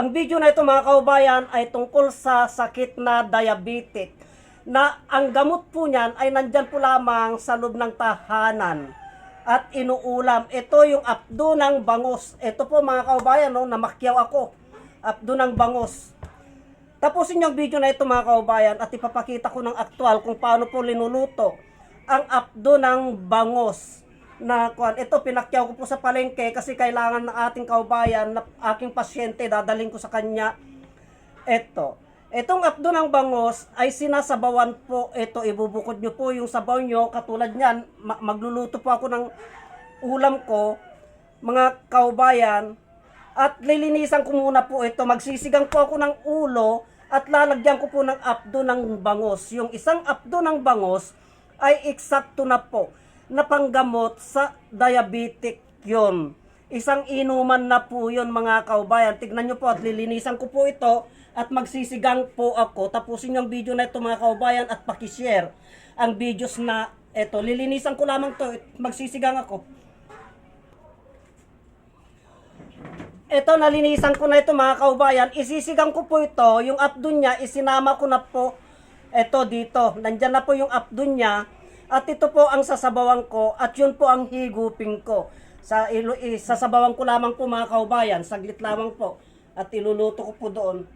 Ang video na ito mga kaubayan ay tungkol sa sakit na diabetic na ang gamot po niyan ay nandyan po lamang sa loob ng tahanan at inuulam. Ito yung apdo ng bangos. Ito po mga kaubayan, no, namakyaw ako. Apdo ng bangos. Tapusin yung video na ito mga kaubayan at ipapakita ko ng aktual kung paano po linuluto ang apdo ng bangos na kuan ito pinakyaw ko po sa palengke kasi kailangan ng ating kaubayan na aking pasyente dadaling ko sa kanya. Ito itong apdo ng bangos ay sinasabawan po. Ito ibubukod nyo po yung sabaw nyo katulad niyan ma- magluluto po ako ng ulam ko mga kaubayan. At lilinisan ko muna po ito. Magsisigang po ako ng ulo at lalagyan ko po ng apdo ng bangos. Yung isang apdo ng bangos ay eksakto na po na panggamot sa diabetic yon. Isang inuman na po yon mga kaubayan. Tignan nyo po at lilinisan ko po ito at magsisigang po ako. Tapusin yung video na ito mga kaubayan at pakishare ang videos na ito. Lilinisan ko lamang to. Magsisigang ako. Ito, nalinisan ko na ito mga kaubayan. Isisigang ko po ito. Yung abdun niya, isinama ko na po ito dito. Nandyan na po yung abdun niya. At ito po ang sasabawan ko. At yun po ang higupin ko. Sa ilo, i- sasabawan ko lamang po mga kaubayan. Saglit lamang po. At iluluto ko po doon.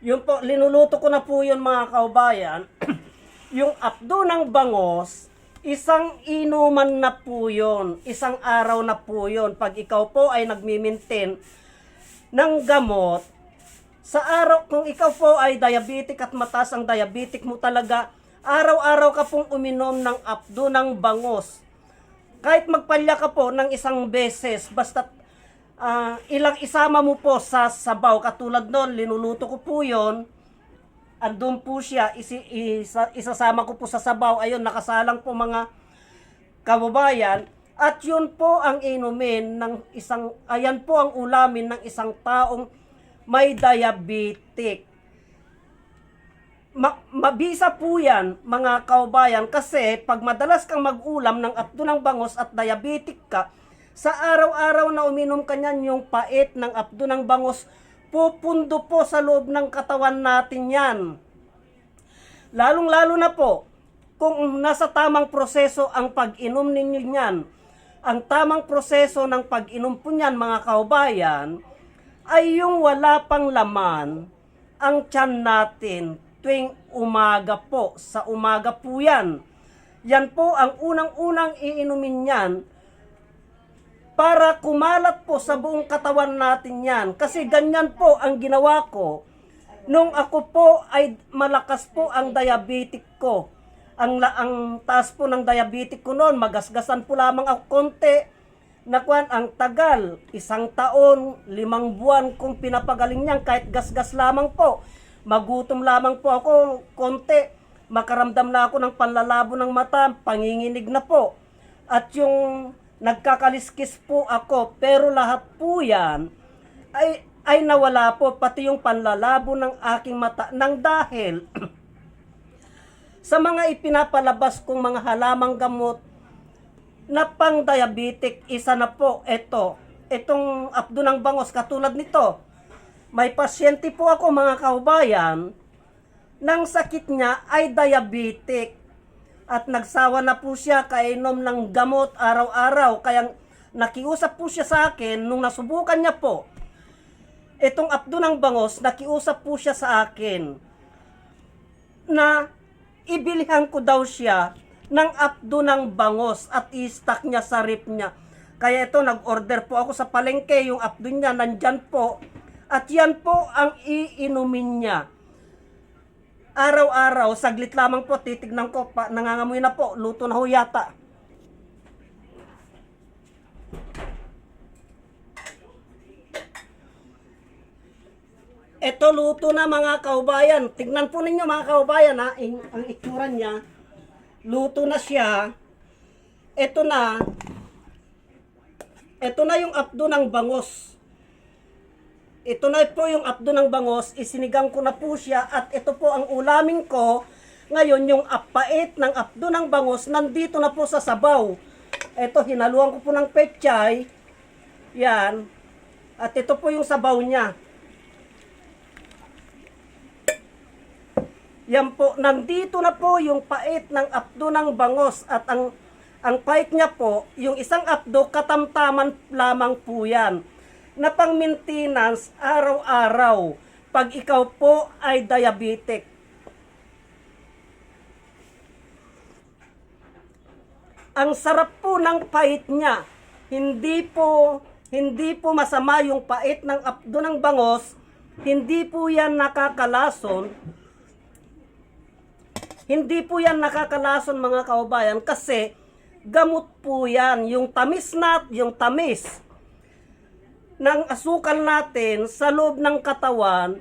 Yun po, linuluto ko na po yun mga kaubayan. yung apdo ng bangos, isang inuman na po yun. Isang araw na po yun. Pag ikaw po ay nagmimintin ng gamot, sa araw, kung ikaw po ay diabetic at mataas ang diabetic mo talaga, araw-araw ka pong uminom ng apdo ng bangos. Kahit magpalya ka po ng isang beses, basta ah, ilang isama mo po sa sabaw, katulad noon, linuluto ko po yon andun po siya, isi, isa, isasama ko po sa sabaw, ayun, nakasalang po mga kababayan, at yun po ang inumin ng isang, ayan po ang ulamin ng isang taong may diabetic. Ma- mabisa po yan, mga kaubayan, kasi pag madalas kang mag-ulam ng apdo ng bangos at diabetic ka, sa araw-araw na uminom ka niyan yung pait ng apdo ng bangos, pupundo po sa loob ng katawan natin yan. Lalong-lalo na po, kung nasa tamang proseso ang pag-inom ninyo niyan, ang tamang proseso ng pag-inom po niyan mga kaubayan, ay yung wala pang laman ang tiyan natin tuwing umaga po. Sa umaga po yan. Yan po ang unang-unang iinumin niyan para kumalat po sa buong katawan natin yan. Kasi ganyan po ang ginawa ko nung ako po ay malakas po ang diabetic ko. Ang, ang taas po ng diabetic ko noon, magasgasan po lamang ako konti. Nakuan, ang tagal, isang taon, limang buwan kung pinapagaling niyan kahit gasgas lamang po. Magutom lamang po ako konti. Makaramdam na ako ng panlalabo ng mata, panginginig na po. At yung nagkakaliskis po ako, pero lahat po yan ay, ay nawala po, pati yung panlalabo ng aking mata, nang dahil sa mga ipinapalabas kong mga halamang gamot na pang diabetic, isa na po, ito, itong apdo ng bangos, katulad nito. May pasyente po ako mga kaubayan, ng sakit niya ay diabetic at nagsawa na po siya kainom ng gamot araw-araw. Kaya nakiusap po siya sa akin nung nasubukan niya po. Itong apdo ng bangos, nakiusap po siya sa akin na ibilihan ko daw siya ng apdo ng bangos at i-stock niya sa rip niya. Kaya ito, nag-order po ako sa palengke, yung apdo niya nandyan po. At yan po ang iinumin niya araw-araw, saglit lamang po, titignan ko, pa, nangangamoy na po, luto na ho yata. Ito luto na mga kaubayan. Tignan po ninyo mga kaubayan ha, ang, ang itsura niya. Luto na siya. Ito na. Ito na yung apdo ng bangos. Ito na po yung apdo ng bangos, isinigang ko na po siya at ito po ang ulamin ko Ngayon, yung apait ng apdo ng bangus, nandito na po sa sabaw. Ito, hinaluan ko po ng pechay. Yan. At ito po yung sabaw niya. Yan po, nandito na po yung pait ng apdo ng bangos at ang ang pait niya po, yung isang apdo, katamtaman lamang po yan. Na pang maintenance, araw-araw, pag ikaw po ay diabetic. Ang sarap po ng pait niya. Hindi po hindi po masama yung pait ng apdo ng bangos. Hindi po yan nakakalason. Hindi po yan nakakalason mga kaubayan kasi gamot po yan. Yung tamis nat, yung tamis ng asukal natin sa loob ng katawan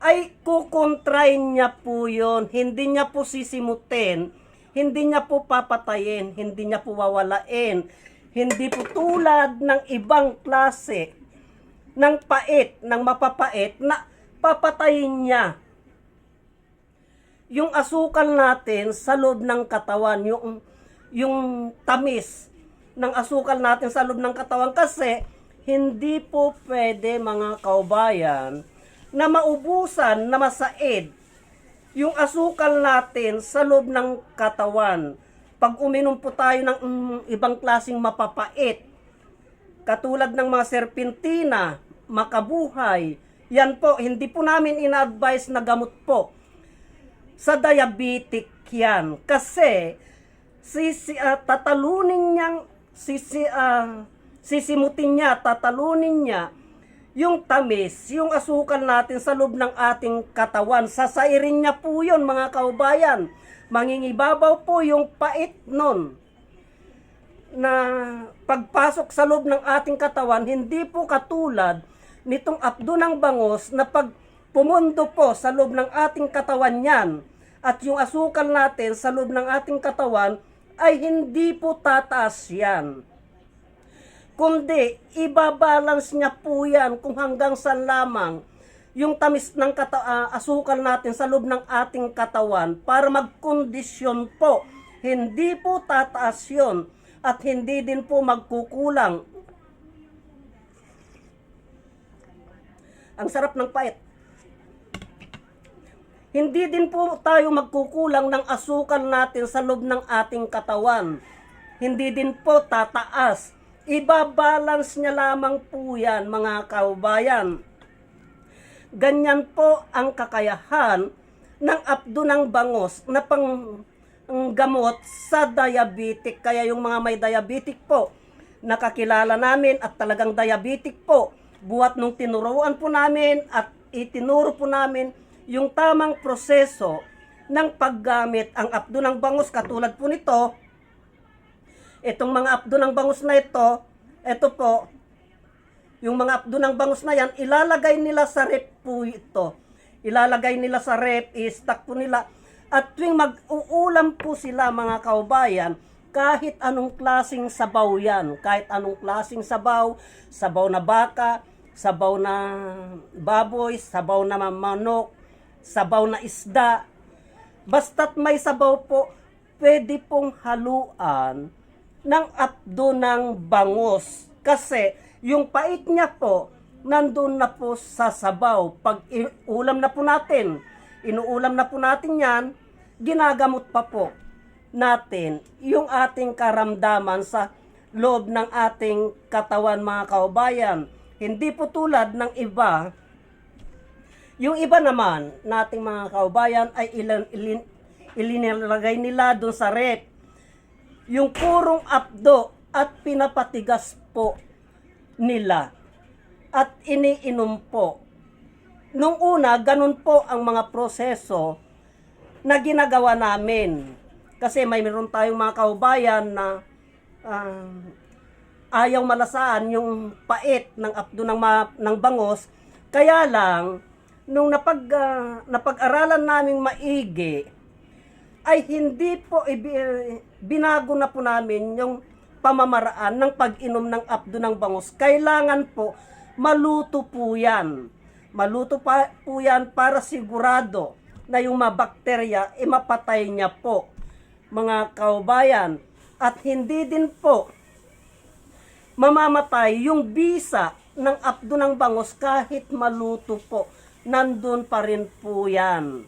ay kukontrain niya po yun. Hindi niya po sisimutin. Hindi niya po papatayin. Hindi niya po wawalain. Hindi po tulad ng ibang klase ng pait, ng mapapait na papatayin niya yung asukal natin sa loob ng katawan, yung yung tamis ng asukal natin sa loob ng katawan kasi hindi po pwede mga kaubayan na maubusan na masaid yung asukal natin sa loob ng katawan. Pag uminom po tayo ng mm, ibang klasing mapapait, katulad ng mga serpentina, makabuhay, yan po, hindi po namin ina-advise na gamot po sa diabetic yan. Kasi, sisi, ah, tatalunin niyang, sisi, ah, sisimutin niya, tatalunin niya, yung tamis, yung asukal natin sa loob ng ating katawan. Sasairin niya po yun, mga kaubayan. Mangingibabaw po yung pait nun na pagpasok sa loob ng ating katawan, hindi po katulad nitong apdo ng bangos na pag pumundo po sa loob ng ating katawan yan at yung asukal natin sa loob ng ating katawan ay hindi po tataas yan. Kundi, ibabalance niya po yan kung hanggang saan lamang yung tamis ng kata- ah, asukal natin sa loob ng ating katawan para magkondisyon po. Hindi po tataas yun at hindi din po magkukulang. Ang sarap ng pait. Hindi din po tayo magkukulang ng asukal natin sa loob ng ating katawan. Hindi din po tataas. Ibabalance niya lamang po yan mga kaubayan. Ganyan po ang kakayahan ng apdo ng bangos na pang ang gamot sa diabetic. Kaya yung mga may diabetic po, nakakilala namin at talagang diabetic po. Buhat nung tinuruan po namin at itinuro po namin yung tamang proseso ng paggamit ang apdo ng bangus katulad po nito. Itong mga apdo ng bangus na ito, ito po, yung mga apdo ng bangus na yan, ilalagay nila sa rep po ito. Ilalagay nila sa rep, i-stack po nila. At tuwing mag-uulam po sila mga kaubayan, kahit anong klasing sabaw yan, kahit anong klasing sabaw, sabaw na baka, sabaw na baboy, sabaw na manok, sabaw na isda, basta't may sabaw po, pwede pong haluan ng apdo ng bangus. Kasi yung pait niya po, nandun na po sa sabaw. Pag ulam na po natin, inuulam na po natin yan, ginagamot pa po natin yung ating karamdaman sa loob ng ating katawan mga kaubayan. Hindi po tulad ng iba, yung iba naman nating mga kaubayan ay ilan, ilin, ilinilagay nila doon sa rep. Yung purong apdo at pinapatigas po nila at iniinom po. Nung una, ganun po ang mga proseso na ginagawa namin. Kasi may meron tayong mga kaubayan na ah, ayaw malasaan yung pait ng apdo ng, ma- ng bangos. Kaya lang, nung napag, ah, napag-aralan naming maigi, ay hindi po binago na po namin yung pamamaraan ng pag-inom ng apdo ng bangus. Kailangan po maluto po yan. Maluto pa po yan para sigurado na yung mga bakterya, eh mapatay niya po mga kaubayan. At hindi din po mamamatay yung bisa ng apdo ng bangos kahit maluto po. Nandun pa rin po yan.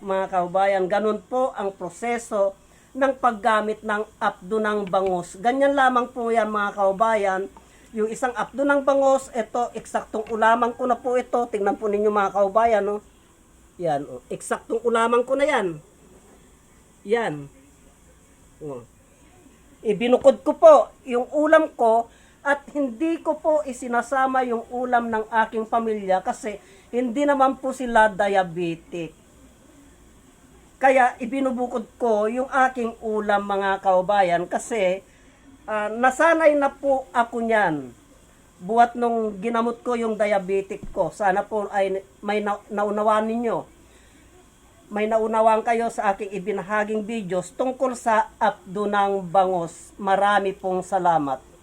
Mga kaubayan, ganun po ang proseso ng paggamit ng apdo ng bangos. Ganyan lamang po yan mga kaubayan. Yung isang apdo ng bangos, ito, eksaktong ulaman ko na po ito. Tingnan po ninyo mga kaubayan, no? Yan, oh. eksaktong ulaman ko na yan. Yan. Oh. Ibinukod ko po yung ulam ko at hindi ko po isinasama yung ulam ng aking pamilya kasi hindi naman po sila diabetic. Kaya ibinubukod ko yung aking ulam mga kaubayan kasi ah, nasanay na po ako niyan. Buat nung ginamot ko yung diabetic ko. Sana po ay may na- naunawaan ninyo may naunawaan kayo sa aking ibinahaging videos tungkol sa apdo ng bangos. Marami pong salamat.